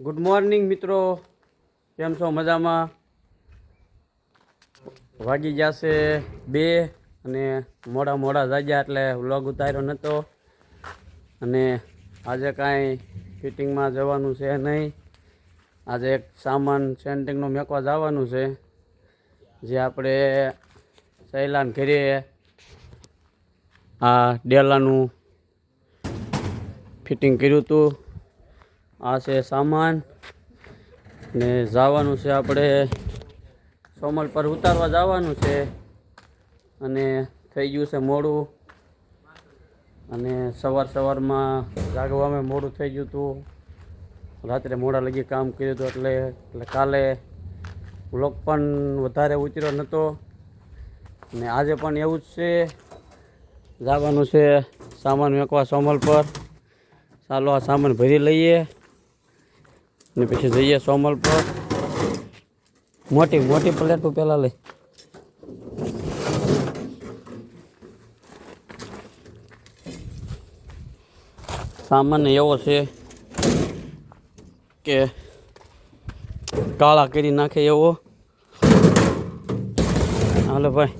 Good morning મિત્રો. કેમ છો? મજામાં? વાગી જશે બે અને મોડા મોડા જાગ્યા એટલે વ્લોગ ઉતાર્યો નહોતો અને આજે કાંઈ ફિટિંગમાં જવાનું છે નહીં. આજે એક સામાન સેન્ટિંગનો મેકવા જવાનું છે. જે આપણે સહેલાન ઘરે આ ડેલાનું ફિટિંગ કર્યું હતું. આ છે સામાન ને જવાનું છે આપણે સોમલ પર ઉતારવા જવાનું છે. અને થઈ ગયું છે મોડું. અને સવાર સવારમાં જાગવામાં મોડું થઈ ગયું હતું. રાત્રે મોડા લગી કામ કર્યું હતું એટલે એટલે કાલે બ્લોક પણ વધારે ઉતર્યો નહોતો ને આજે પણ એવું જ છે. જવાનું છે સામાન મેકવા સોમલ પર. ચાલો આ સામાન ભરી લઈએ. ને પછી જઈએ સોમલ પર મોટી મોટી પ્લેટ પહેલાં લઈ. સામાન્ય એવો છે કે કાળા કરી નાખે એવો. હાલો ભાઈ.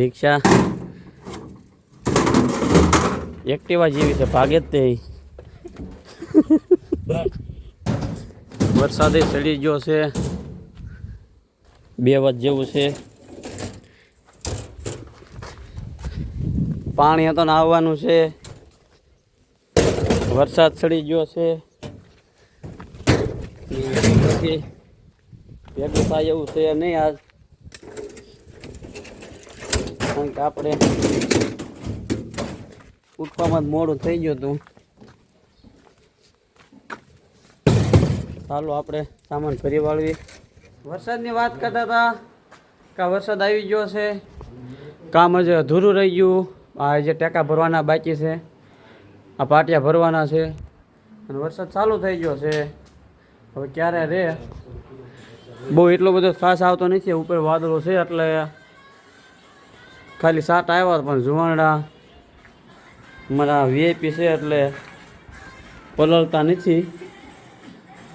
રિક્ષા. એક્ટિવા જેવી છે, ભાગે જ તે. વરસાદે ચડી ગયો છે. બે વાત જેવું છે. પાણી હતો ને આવવાનું છે. વરસાદ ચડી ગયો છે. ભેગું થાય એવું છે નહીં આજ. કારણ કે આપણે ઉઠવામાં મોડું થઈ ગયું હતું. ચાલો આપણે સામાન ફરી વાળવી. વરસાદની વાત કરતા હતા કે વરસાદ આવી ગયો છે. કામ હજી અધૂરું રહી ગયું. આ જે ટેકા ભરવાના બાકી છે. આ પાટિયા ભરવાના છે. અને વરસાદ ચાલુ થઈ ગયો છે. હવે ક્યારે રે? બહુ એટલો બધો ખાસ આવતો નથી. ઉપર વાદળો છે એટલે ખાલી સાત આવ્યા પણ જુવાનડા મારા વીઆઈપી છે એટલે પલળતા નથી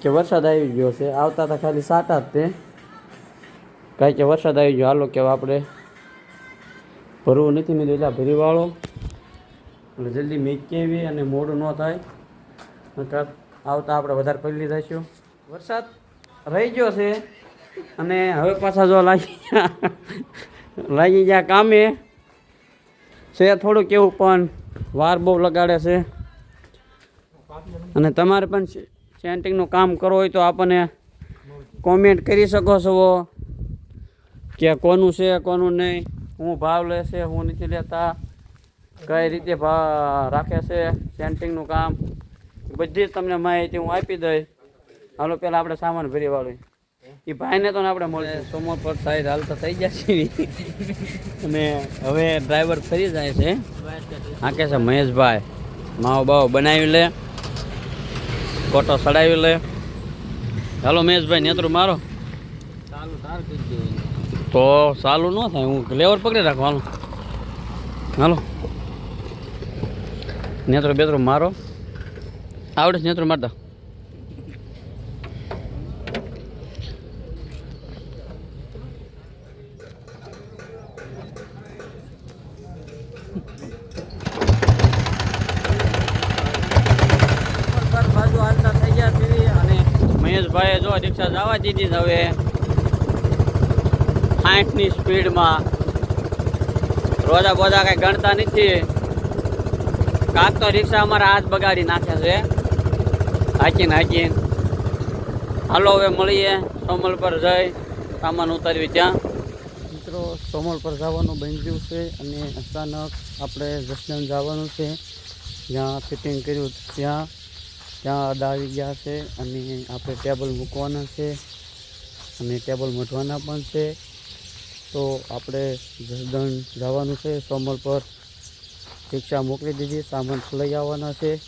કે વરસાદ આવી ગયો છે. આવતા હતા ખાલી સાટા જ તે કાંઈ કે વરસાદ આવી ગયો, હાલો કે આપણે. ભરવું નથી મેં એટલે ભરી વાળો એટલે જલ્દી મેકી કેવી અને મોડું ન થાય. આવતા આપણે વધારે પહેલી થઈશું વરસાદ રહી ગયો છે અને હવે પાછા જો લાગી ગયા. લાગી ગયા કામે. છે થોડું કેવું પણ વાર બહુ લગાડે છે. અને તમારે પણ સેન્ટિંગનું કામ કરવું હોય તો આપણને કોમેન્ટ કરી શકો છો. કે કોનું છે, કોનું નહીં, હું ભાવ લેશે હું નથી લેતા, કઈ રીતે ભાવ રાખે છે સેન્ટિંગનું કામ. બધી જ તમને માહિતી હું આપી દઈશ. હાલો, પહેલાં આપણે સામાન ભરી વાળું. એ ભાઈને તો ને આપણે મળે સોમો પર સાઈડ હાલતા થઈ ગયા છીએ. અને હવે ડ્રાઈવર ફરી જાય છે. આ કે છે મહેશભાઈ? માવો બાવો બનાવી લે. કોટો સડાવી લે. હાલો મહેશભાઈ નેતરું મારો. તો સારું ન થાય હું લેવર પકડી રાખવાનું હાલો. હાલો. નેત્રો બેત્રો મારો. આવડે છે નેત્રો મારતા. થઈ ગયા છે અને મહેશભાઈએ જો રિક્ષા જવા દીધી હવે. સાઠની સ્પીડમાં. રોજા બોજા કંઈ ગણતા નથી. કાંક તો રિક્ષા અમારા હાથ બગાડી નાખ્યા છે. હાકીને હાકીને. હાલો હવે મળીએ. સોમલ પર જઈ. સામાન ઉતારવી ત્યાં. મિત્રો સોમલ પર જવાનું બન્યું છે અને અચાનક આપણે જસદણ જવાનું છે. જ્યાં ફિટિંગ કર્યું ત્યાં ત્યાં અડા આવી ગયા છે અને આપણે ટેબલ મૂકવાના છે અને ટેબલ મઢવાના પણ છે. તો આપણે જસદણ જવાનું છે સોમલ પર. રિક્ષા મોકલી દીધી, સામાન લઈ આવવાના છે.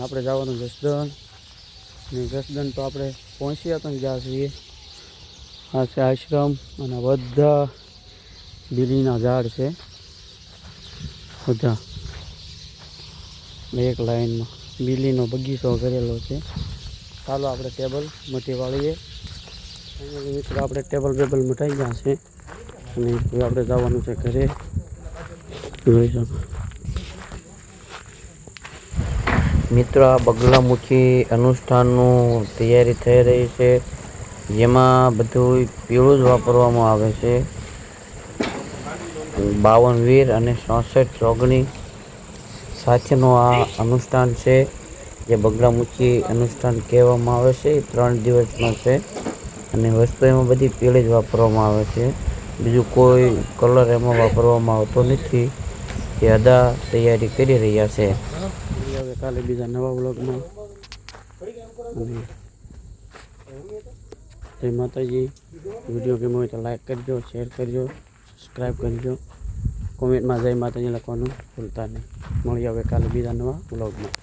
આપણે જવાનું જસદણ. ને જસદણ તો આપણે પહોંચ્યા પણ ગયા છીએ. આ છે આશ્રમ અને બધા બીલીના ઝાડ છે. બધા. એક લાઈનમાં બીલીનો બગીચો કરેલો છે. ચાલો આપણે ટેબલ મટી વાળીએ. મિત્રો આપણે ટેબલ બેબલ મટાઈ ગયા છે. અને આપણે જવાનું છે ઘરે. જોઈ શકો. મિત્રો આ બગલામુખી અનુષ્ઠાનનું તૈયારી થઈ રહી છે. જેમાં બધું પીળું જ વાપરવામાં આવે છે. બાવન વીર અને ચોસઠ ચોગણી સાથેનું આ અનુષ્ઠાન છે. જે બગલામુખી અનુષ્ઠાન કહેવામાં આવે છે. એ ત્રણ દિવસનો છે અને વસ્તુ એમાં બધી પીળી જ વાપરવામાં આવે છે. બીજું કોઈ કલર એમાં વાપરવામાં આવતો નથી. એ અદા તૈયારી કરી રહ્યા છે. કાલે બીજા નવા વ્લોગમાં. અને જય માતાજી. વીડિયો ગમ્યો હોય તો લાઈક કરજો શેર કરજો સબસ્ક્રાઈબ કરજો. કોમેન્ટમાં જય માતાજી લખવાનું ભૂલતા નહીં. મળી આવે કાલે બીજા નવા વ્લોગમાં